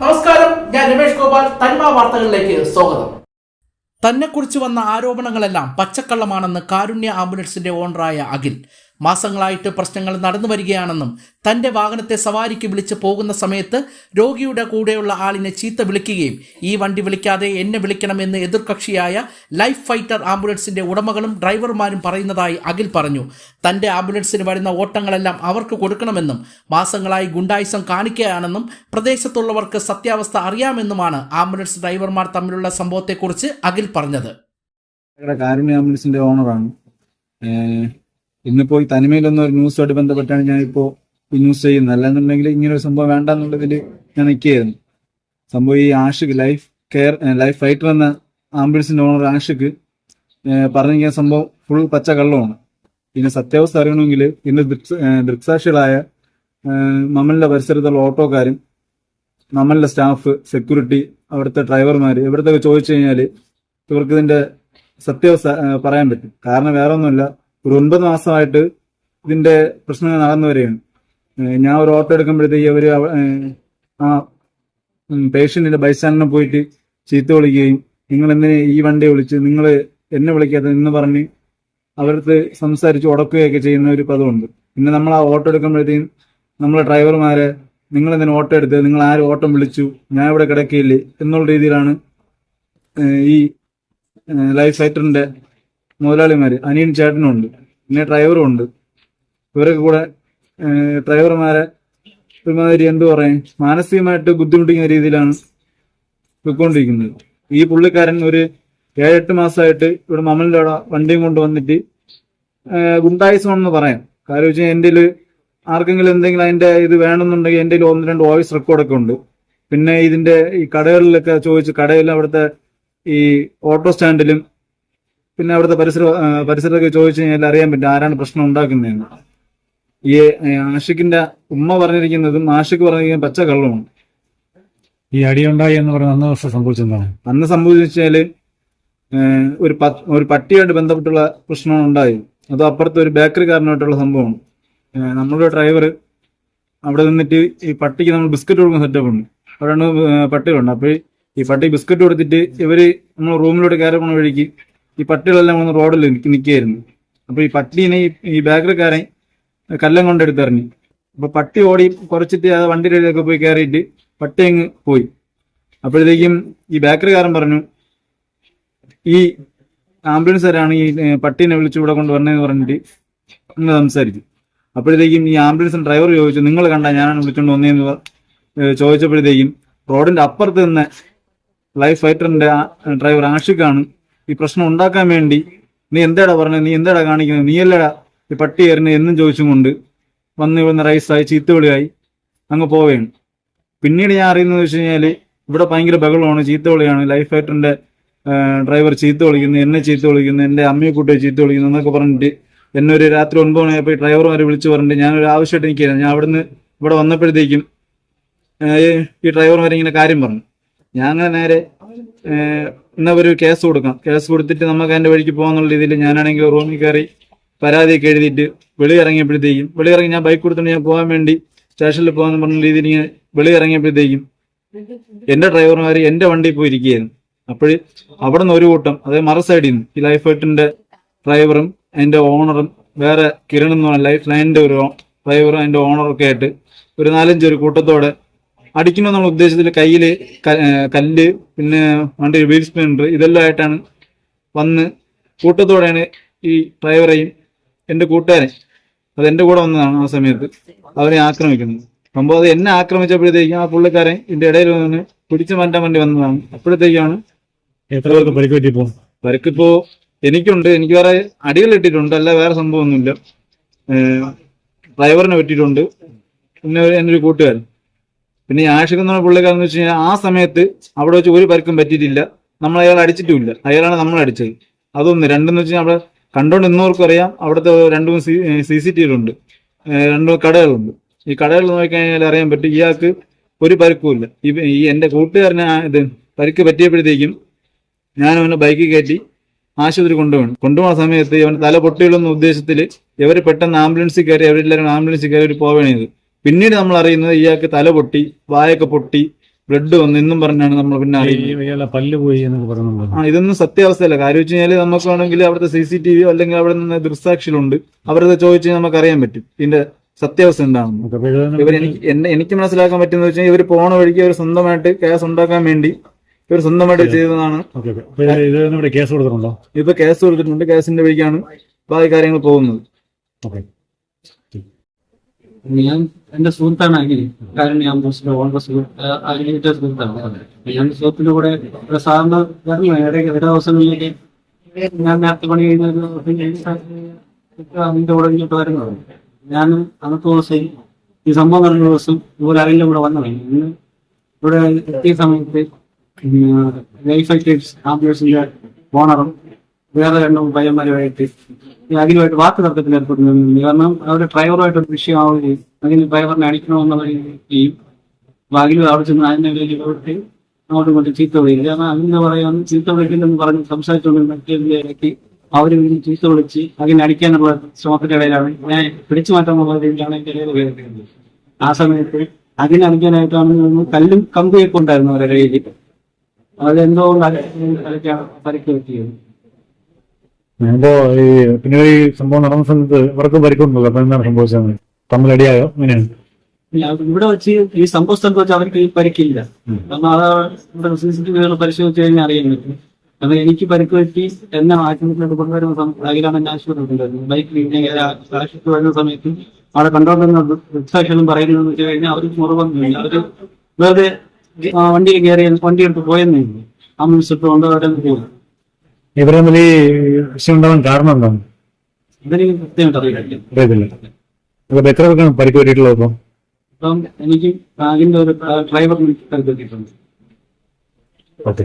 നമസ്കാരം ഞാൻ രമേഷ് ഗോപാൽ തനിമ വാർത്തകളിലേക്ക് സ്വാഗതം. തന്നെക്കുറിച്ച് വന്ന ആരോപണങ്ങളെല്ലാം പച്ചക്കള്ളമാണെന്ന് കാരുണ്യ ആംബുലൻസിന്റെ ഓണറായ അഖിൽ. മാസങ്ങളായിട്ട് പ്രശ്നങ്ങൾ നടന്നു വരികയാണെന്നും തന്റെ വാഹനത്തെ സവാരിക്ക് വിളിച്ച് പോകുന്ന സമയത്ത് രോഗിയുടെ കൂടെയുള്ള ആളിനെ ചീത്ത വിളിക്കുകയും ഈ വണ്ടി വിളിക്കാതെ എന്നെ വിളിക്കണമെന്ന് എതിർകക്ഷിയായ ലൈഫ് ഫൈറ്റർ ആംബുലൻസിന്റെ ഉടമകളും ഡ്രൈവർമാരും പറയുന്നതായി അഖിൽ പറഞ്ഞു. തന്റെ ആംബുലൻസിന് വരുന്ന ഓട്ടങ്ങളെല്ലാം അവർക്ക് കൊടുക്കണമെന്നും മാസങ്ങളായി ഗുണ്ടായുസം കാണിക്കുകയാണെന്നും പ്രദേശത്തുള്ളവർക്ക് സത്യാവസ്ഥ അറിയാമെന്നുമാണ് ആംബുലൻസ് ഡ്രൈവർമാർ തമ്മിലുള്ള സംഭവത്തെക്കുറിച്ച് അഖിൽ പറഞ്ഞത്. കാരുണ്യ ആംബുലൻസിന്റെ ഓണറാണ്. ഇന്നിപ്പോ ഈ തനിമയിലൊന്നും ഒരു ന്യൂസുമായിട്ട് ബന്ധപ്പെട്ടാണ് ഞാൻ ഇപ്പോ ഈ ന്യൂസ് ചെയ്യുന്നത്. അല്ലാന്നുണ്ടെങ്കിൽ ഇങ്ങനെ ഒരു സംഭവം വേണ്ടെന്നുള്ളതിൽ ഞാൻ നിൽക്കുകയായിരുന്നു. സംഭവം ഈ Ashiq life care life fighter എന്ന ആംബുലൻസിന്റെ ഓണർ ആഷിക് പറഞ്ഞിരിക്കുന്ന സംഭവം ഫുൾ പച്ച കള്ളമാണ് പിന്നെ സത്യാവസ്ഥ അറിയണമെങ്കിൽ ഇന്ന് ദൃക്സാക്ഷികളായ മമ്മലിന്റെ പരിസരത്തുള്ള ഓട്ടോക്കാരും മമ്മലിന്റെ സ്റ്റാഫ് സെക്യൂരിറ്റി അവിടുത്തെ ഡ്രൈവർമാർ ഇവിടുത്തെ ചോദിച്ചു കഴിഞ്ഞാൽ ഇവർക്ക് ഇതിന്റെ സത്യാവസ്ഥ പറയാൻ പറ്റും. കാരണം വേറെ ഒന്നുമില്ല ഒരു ഒൻപത് മാസമായിട്ട് ഇതിന്റെ പ്രശ്നങ്ങൾ നടന്നു വരികയാണ്. ഞാൻ ഒരു ഓട്ടോ എടുക്കുമ്പോഴത്തേക്ക് അവർ ആ പേഷ്യന്റിന്റെ ബൈസ്റ്റാൻഡിനെ പോയിട്ട് ചീത്ത വിളിക്കുകയും നിങ്ങൾ എന്തിനെ ഈ വണ്ടി വിളിച്ച്? നിങ്ങൾ എന്നെ വിളിക്കാത്ത എന്ന് പറഞ്ഞ് അവരടുത്ത് സംസാരിച്ച് ഉടക്കുകയൊക്കെ ചെയ്യുന്ന ഒരു പദമുണ്ട് പിന്നെ നമ്മൾ ആ ഓട്ടോ എടുക്കുമ്പോഴത്തേക്കും നമ്മളെ ഡ്രൈവർമാരെ നിങ്ങൾ എന്തിനാ ഓട്ടോ എടുത്ത് നിങ്ങൾ ആരും ഓട്ടം വിളിച്ചു? ഞാൻ ഇവിടെ കിടക്കിയില്ലേ? എന്നുള്ള രീതിയിലാണ് ഈ ലൈഫ് ഫൈറ്ററിന്റെ മുതലാളിമാര് അനിയൻ ചേട്ടനും ഉണ്ട് പിന്നെ ഡ്രൈവറും ഉണ്ട് ഇവരൊക്കെ കൂടെ ഡ്രൈവർമാരെ ഒരുമാതിരി എന്തു പറയാൻ മാനസികമായിട്ട് ബുദ്ധിമുട്ടിക്കുന്ന രീതിയിലാണ് പോയിക്കൊണ്ടിരിക്കുന്നത്. ഈ പുള്ളിക്കാരൻ ഒരു ഏഴെട്ട് മാസമായിട്ട് ഇവിടെ മമ്മലിന്റെ അവിടെ വണ്ടിയും കൊണ്ട് വന്നിട്ട് ഗുണ്ടായിസമാണെന്ന് പറയാം. കാര്യം വെച്ചാൽ എന്റെ ആർക്കെങ്കിലും എന്തെങ്കിലും അതിന്റെ ഇത് വേണമെന്നുണ്ടെങ്കിൽ എന്റെ ഒന്ന് രണ്ട് വോയിസ് റെക്കോർഡൊക്കെ ഉണ്ട്. പിന്നെ ഇതിന്റെ ഈ കടകളിലൊക്കെ ചോദിച്ച് കടയിലും അവിടുത്തെ ഈ ഓട്ടോ സ്റ്റാൻഡിലും പിന്നെ അവിടുത്തെ പരിസര പരിസരമൊക്കെ ചോദിച്ചു കഴിഞ്ഞാൽ അറിയാൻ പറ്റും ആരാണ് പ്രശ്നം ഉണ്ടാക്കുന്നതെന്ന്. ഈ ആഷിക്കിന്റെ ആഷിഖിന്റെ ഉമ്മ പറഞ്ഞിരിക്കുന്നതും ആഷിഖ് പറഞ്ഞിരിക്കുന്ന പച്ച കള്ളമാണ്. ഈ അടിയുണ്ടായി എന്ന് പറഞ്ഞ അന്ന് ദിവസം സംഭവിച്ചെന്താണ്? അന്ന് സംഭവിച്ചാൽ ഒരു ഒരു പട്ടിയായിട്ട് ബന്ധപ്പെട്ടുള്ള പ്രശ്നമാണ് ഉണ്ടായി അത് അപ്പുറത്ത് ഒരു ബേക്കറിക്കാരനായിട്ടുള്ള സംഭവമാണ്. നമ്മുടെ ഡ്രൈവർ അവിടെ നിന്നിട്ട് ഈ പട്ടിക്ക് നമ്മൾ ബിസ്ക്കറ്റ് കൊടുക്കുന്ന സെറ്റപ്പ് ഉണ്ട്. അവിടെയാണ് പട്ടികളുണ്ട്. അപ്പോൾ ഈ പട്ടി ബിസ്ക്കറ്റ് കൊടുത്തിട്ട് ഇവർ നമ്മൾ റൂമിലോട്ട് കയറി പോണ വഴിക്ക് ഈ പട്ടികളെല്ലാം വന്ന് റോഡിൽ നിൽക്കുകയായിരുന്നു അപ്പോൾ ഈ പട്ടീനെ ഈ- ബേക്കറിക്കാരൻ കല്ലം കൊണ്ടെടുത്തെറിഞ്ഞു അപ്പോൾ അപ്പൊ പട്ടി ഓടി കുറച്ചിട്ട് ആ വണ്ടിയിലൊക്കെ പോയി കയറിയിട്ട് പട്ടി അങ്ങ് പോയി. അപ്പോഴത്തേക്കും ഈ ബേക്കറിക്കാരൻ പറഞ്ഞു ഈ ആംബുലൻസുകാരാണ് ഈ പട്ടീനെ വിളിച്ച് ഇവിടെ കൊണ്ടുവരണമെന്ന് പറഞ്ഞിട്ട് അങ്ങനെ സംസാരിച്ചു. അപ്പോഴത്തേക്കും ഈ ആംബുലൻസ് ഡ്രൈവർ ചോദിച്ചു നിങ്ങൾ കണ്ട ഞാനാണ് വിളിച്ചുകൊണ്ട് വന്നതെന്ന് ചോദിച്ചപ്പോഴത്തേക്കും റോഡിന്റെ അപ്പുറത്ത് നിന്ന് ലൈഫ് ഫൈറ്ററിന്റെ ഡ്രൈവർ ആഷിഖാണ് ഈ പ്രശ്നം ഉണ്ടാക്കാൻ വേണ്ടി നീ എന്താടാ പറഞ്ഞത് നീ എന്താടാ കാണിക്കുന്നത്? നീ അല്ലടാ ഈ പട്ടി എറിഞ്ഞ് എന്നും ചോദിച്ചും കൊണ്ട് വന്ന് ഇവിടുന്ന് റൈസായി ചീത്തവിളിയായി അങ്ങ് പോവുകയാണ്. പിന്നീട് ഞാൻ അറിയുന്നത് വെച്ച് കഴിഞ്ഞാൽ ഇവിടെ ഭയങ്കര ബഹളമാണ് ചീത്ത വിളിയാണ് ലൈഫ് ഫൈറ്ററിന്റെ ഡ്രൈവർ ചീത്ത വിളിക്കുന്നു എന്നെ ചീത്ത വിളിക്കുന്നു എന്റെ അമ്മയെ കൂട്ടി ചീത്ത വിളിക്കുന്നു എന്നൊക്കെ പറഞ്ഞിട്ട് എന്നെ ഒരു രാത്രി ഒൻപത് മണിയായപ്പോൾ ഡ്രൈവർമാരെ വിളിച്ചു പറഞ്ഞിട്ട് ഞാനൊരു ആവശ്യമായിട്ട് എനിക്ക് ഞാൻ അവിടുന്ന് ഇവിടെ വന്നപ്പോഴത്തേക്കും ഈ ഡ്രൈവർമാരെ ഇങ്ങനെ കാര്യം പറഞ്ഞു. ഞാൻ അങ്ങനെ നേരെ എന്നാ ഒരു കേസ് കൊടുക്കാം. കേസ് കൊടുത്തിട്ട് നമുക്ക് അതിന്റെ വഴിക്ക് പോകാന്നുള്ള രീതിയിൽ ഞാനാണെങ്കിൽ റൂമിൽ കയറി പരാതിയൊക്കെ എഴുതിയിട്ട് വെളി ഇറങ്ങിയപ്പോഴത്തേക്കും വെളി ഇറങ്ങി ഞാൻ ബൈക്ക് കൊടുത്തിട്ട് ഞാൻ പോകാൻ വേണ്ടി സ്റ്റേഷനിൽ പോകാന്ന് പറഞ്ഞ രീതിയിൽ ഇങ്ങനെ വെളി ഇറങ്ങിയപ്പോഴത്തേക്കും എന്റെ ഡ്രൈവർമാർ എന്റെ വണ്ടിയിൽ പോയി ഇരിക്കുകയായിരുന്നു. അപ്പോൾ അവിടെ നിന്ന് ഒരു കൂട്ടം അതായത് മറ സൈഡിൽ നിന്ന് ഈ ലൈഫ് ഫൈറ്റിന്റെ ഡ്രൈവറും അതിന്റെ ഓണറും വേറെ കിരൺ പറഞ്ഞ ലൈഫ് ലൈനിന്റെ ഒരു ഡ്രൈവറും അതിന്റെ ഓണറും ഒക്കെ ആയിട്ട് ഒരു നാലഞ്ച് ഒരു കൂട്ടത്തോടെ അടിക്കണമെന്നുള്ള നമ്മൾ ഉദ്ദേശത്തിൽ കയ്യിൽ കല്ല് പിന്നെ വണ്ടി വീൽ സ്പ്ലിൻഡർ ഇതെല്ലാം ആയിട്ടാണ് വന്ന് കൂട്ടത്തോടെയാണ് ഈ ഡ്രൈവറെയും എന്റെ കൂട്ടുകാരൻ അത് എന്റെ കൂടെ വന്നതാണ് ആ സമയത്ത്. അവരെ ആക്രമിക്കുന്നത് സംഭവം അത് എന്നെ ആക്രമിച്ചപ്പോഴത്തേക്കും ആ പുള്ളിക്കാരൻ ഇതിന്റെ ഇടയിൽ വന്ന് പിടിച്ചു മാറ്റാൻ വേണ്ടി വന്നതാണ്. അപ്പോഴത്തേക്കാണ് എത്ര പേർക്ക് പരിക്ക് പറ്റിപ്പോ പരിക്കിപ്പോ എനിക്കുണ്ട്. എനിക്ക് വേറെ അടികൾ ഇട്ടിട്ടുണ്ട്. അല്ല വേറെ സംഭവമൊന്നുമില്ല. ഒന്നുമില്ല ഡ്രൈവറിനെ പറ്റിയിട്ടുണ്ട് പിന്നെ എന്റെ ഒരു കൂട്ടുകാരൻ. പിന്നെ ഈ ആഷിഖ് എന്ന് പറഞ്ഞ വെച്ച് കഴിഞ്ഞാൽ ആ സമയത്ത് അവിടെ വെച്ച് ഒരു പരിക്കും പറ്റിയിട്ടില്ല. നമ്മൾ അയാൾ അടിച്ചിട്ടുമില്ല. അയാളാണ് നമ്മൾ അടിച്ചത്. അതൊന്ന് രണ്ടെന്ന് വെച്ച് കഴിഞ്ഞാൽ അവിടെ കണ്ടോണ്ട് ഇന്നവർക്കും അറിയാം. അവിടുത്തെ രണ്ടു സി സി ടി വിയിലുണ്ട്. രണ്ടു കടകളുണ്ട്. ഈ കടകൾ നോക്കിക്കഴിഞ്ഞാൽ അറിയാൻ പറ്റും ഇയാൾക്ക് ഒരു പരിക്കുമില്ല ഈ എന്റെ കൂട്ടുകാരന് ഇത് പരിക്ക് പറ്റിയപ്പോഴത്തേക്കും ഞാൻ അവനെ ബൈക്കിൽ കയറ്റി ആശുപത്രി കൊണ്ടുപോകണം. കൊണ്ടുപോകുന്ന സമയത്ത് ഇവൻ തല പൊട്ടിയുള്ള ഉദ്ദേശത്തിൽ ഇവർ പെട്ടെന്ന് ആംബുലൻസിൽ കയറി അവരെല്ലാവരും ആംബുലൻസിൽ കയറി പോവുകയാണ് പിന്നീട് നമ്മൾ അറിയുന്നത് ഇയാൾക്ക് തല പൊട്ടി വായൊക്കെ പൊട്ടി ബ്ലഡ് വന്നു എന്നും പറഞ്ഞാണ് നമ്മൾ പിന്നെ അറിയുന്നത്. പല്ല് പോയി എന്നൊക്കെ പറയുന്നുണ്ട് ആ ഇതൊന്നും സത്യാവസ്ഥയല്ല. കാര്യം വെച്ച് കഴിഞ്ഞാൽ നമുക്ക് വേണമെങ്കിൽ അവിടുത്തെ സി സി ടി വി അല്ലെങ്കിൽ അവിടെ നിന്ന് ദൃക്സാക്ഷികളുണ്ട്. അവരത് ചോദിച്ച് നമുക്ക് അറിയാൻ പറ്റും. ഇതിന്റെ സത്യാവസ്ഥ എന്താണെന്ന്. ഇവർ എനിക്ക് എനിക്ക് മനസ്സിലാക്കാൻ പറ്റുന്ന വെച്ചാൽ ഇവർ പോണ വഴിക്ക് ഇവർ സ്വന്തമായിട്ട് കേസ് ഉണ്ടാക്കാൻ വേണ്ടി ഇവർ സ്വന്തമായിട്ട് ചെയ്തതാണ്. കേസ് കൊടുത്തിട്ടുണ്ടോ? ഇപ്പൊ കേസ് കൊടുത്തിട്ടുണ്ട്. കേസിന്റെ വഴിക്കാണ് ബാക്കി കാര്യങ്ങൾ പോകുന്നത്. ഓക്കെ. ഞാൻ എന്റെ സുഹൃത്താണ് കാരണം ഞാൻ ബസ്സിലെ ഓൺബസ് അഖിലിന്റെ സുഹൃത്താണ്. ഞാൻ സുഹൃത്തിന്റെ കൂടെ വരണം ഇടയ്ക്ക് ചില ദിവസങ്ങളിലേക്ക് ഞാൻ നേരത്തെ പണി കഴിഞ്ഞ അതിന്റെ കൂടെ ഇങ്ങോട്ട് വരുന്നത് ഞാൻ അന്നത്തെ ദിവസം ഈ സംഭവം നടന്ന ദിവസം ഇതുപോലെ അഖിലിന്റെ കൂടെ വന്നതാണ് ഇന്ന് ഇവിടെ എത്തിയ സമയത്ത് ലൈഫ് ആക്ടീവ്സ് ആംബുലൻസിന്റെ ഓണറും വേറെ രണ്ടും പയ്യന്മാരുമായിട്ട് അഖിലുമായിട്ട് വാക്ക് തർക്കത്തിൽ ഏർപ്പെടുന്നുണ്ട് കാരണം അവരുടെ ഡ്രൈവറുമായിട്ട് ഒരു വിഷയമാവുകയും അതിന് ഡ്രൈവറിനെ അടിക്കണമെന്നുള്ള ചെയ്യും അപ്പൊ അഖിലും അവിടെ ചെന്ന് അതിനെ പോയിട്ട് അങ്ങോട്ടും ഇങ്ങോട്ടും ചീത്ത വിളിക്കും. കാരണം അഖിലിനെ പറയാൻ ചീത്ത വിളിക്കില്ലെന്ന് പറഞ്ഞ് സംസാരിച്ചുകൊണ്ട് മറ്റേക്ക് ഇടയ്ക്ക് അവർ വീണ്ടും ചീത്ത വിളിച്ച് അഖിലിനെ അടിക്കാനുള്ള ശ്രമത്തിന്റെ ഇടയിലാണ്. ഞാൻ പിടിച്ചു മാറ്റാനുള്ള രീതിയിലാണ് എന്റെ ഇടയിൽ ഉപയോഗിക്കുന്നത് ആ സമയത്ത് അഖിലിനെ അടിക്കാനായിട്ടാണ് കല്ലും കമ്പിയൊക്കെ ഉണ്ടായിരുന്നു അവരുടെ കയ്യിൽ അതെന്തോ കളിക്കാണ് പരിക്ക് പറ്റിയത്. അപ്പോ ഈ പിന്നെ ഈ സംഭവം നടന്ന സമയത്ത് ഇവർക്കും പരിക്കുണ്ടല്ലോ അപ്പൊ എന്താണ് സംഭവിച്ചത് തമ്മിലടിയായോ അങ്ങനെയാണ് ഇവിടെ വെച്ച് ഈ സംഭവ സ്ഥലത്ത് വെച്ച് അവർക്ക് പരിക്കില്ല. കാരണം അത് സി സി ടി വികൾ പരിശോധിച്ച് കഴിഞ്ഞാൽ അറിയാൻ പറ്റും. കാരണം എനിക്ക് പരിക്ക് പറ്റി എന്നെ ആശുപത്രിയിലോട്ട് കൊണ്ടുവരുന്ന സമയത്ത് എന്നെ ആശുപത്രി ഇങ്ങനെ ആശുപത്രി വരുന്ന സമയത്ത് അവിടെ കണ്ടോണ്ടിരുന്ന ദൃക്സാക്ഷികളും പറയുന്നതെന്ന് വെച്ച് കഴിഞ്ഞാൽ അവർക്ക് മുറിവൊന്നുമില്ല. അവർ വെറുതെ വണ്ടിയിൽ കയറി വണ്ടി എടുത്ത് പോയെന്നേ ഉള്ളൂ. ആംബുലൻസ് അവിടെ പോയി. ഇവരെ തമ്മിൽ വിഷയം ഉണ്ടാവാൻ കാരണം എന്താണ്? അറിയത്തില്ല. അപ്പൊ എത്ര പേർക്കാണ് പരിക്ക് പറ്റിയിട്ടുള്ളത് ഇപ്പം? അപ്പം എനിക്ക് അതിന്റെ ഒരു ഡ്രൈവറിന് പരിക്ക് പറ്റിയിട്ടുണ്ട്. ഓക്കെ.